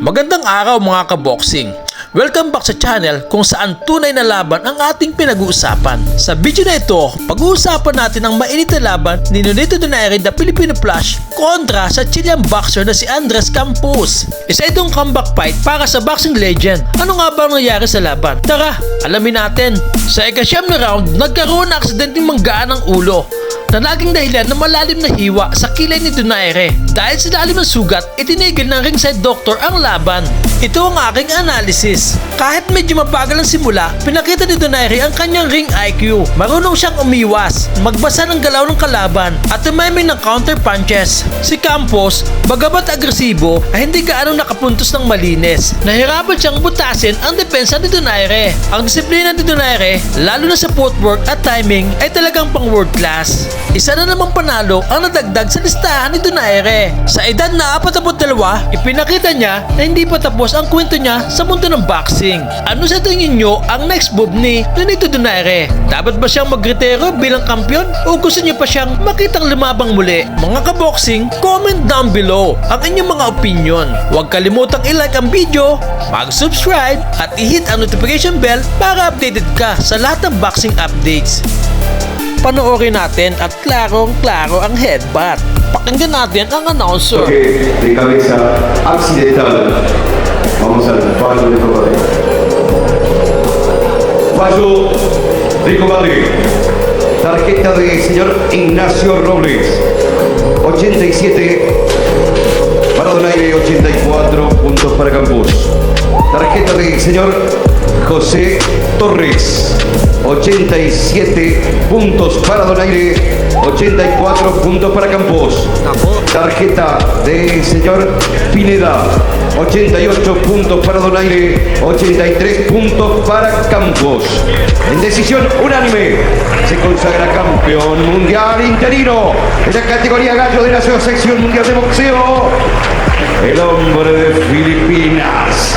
Magandang araw mga kaboxing. Welcome back sa channel kung saan tunay na laban ang ating pinag-uusapan. Sa video na ito, pag-uusapan natin ang mainit na laban ni Nonito Donaire the Filipino Flash kontra sa Chilean boxer na si Andres Campos. Isa itong comeback fight para sa boxing legend. Ano nga ba ang nangyari sa laban? Tara, alamin natin. Sa ikasyam na round, nagkaroon ng aksidenteng manggaan ng ulo na naging dahilan ng malalim na hiwa sa kilay ni Donaire. Dahil sa lalim ng sugat, itinigil ng ringside doctor ang laban. Ito ang aking analysis. Kahit medyo mabagal ang simula, pinakita ni Donaire ang kanyang ring IQ. Marunong siyang umiwas, magbasa ng galaw ng kalaban, at tumiming ng counter punches. Si Campos, bagamat agresibo, ay hindi gaano nakapuntos ng malinis. Nahirapan siyang butasin ang depensa ni Donaire. Ang disiplina ni Donaire, lalo na sa footwork at timing, ay talagang pang world class. Isa na namang panalo ang nadagdag sa listahan ni Donaire. Sa edad na 42, ipinakita niya na hindi pa tapos ang kwento niya sa mundo ng boxing. Ano sa tingin niyo ang next move ni Nonito Donaire? Dapat ba siyang magretiro bilang kampiyon o gusto niyo pa siyang makitang lumabang muli? Mga kaboxing, comment down below ang inyong mga opinion. Huwag kalimutang i-like ang video, mag-subscribe at i-hit ang notification bell para updated ka sa lahat ng boxing updates panoorin natin at klarong-klaro ang headbutt. Pakinggan natin ang announcer. Toque de cabeza accidental. Vamos al fallo de combate. Fallo de. Tarjeta de señor Ignacio Robles. 87 para Donaire, 84 puntos para Campos. Tarjeta de señor José Torres. 87 puntos para Donaire, 84 puntos para Campos. Tarjeta de señor Pineda, 88 puntos para Donaire, 83 puntos para Campos. En decisión unánime se consagra campeón mundial interino en la categoría gallo de la Asociación Mundial de Boxeo. El hombre de Filipinas,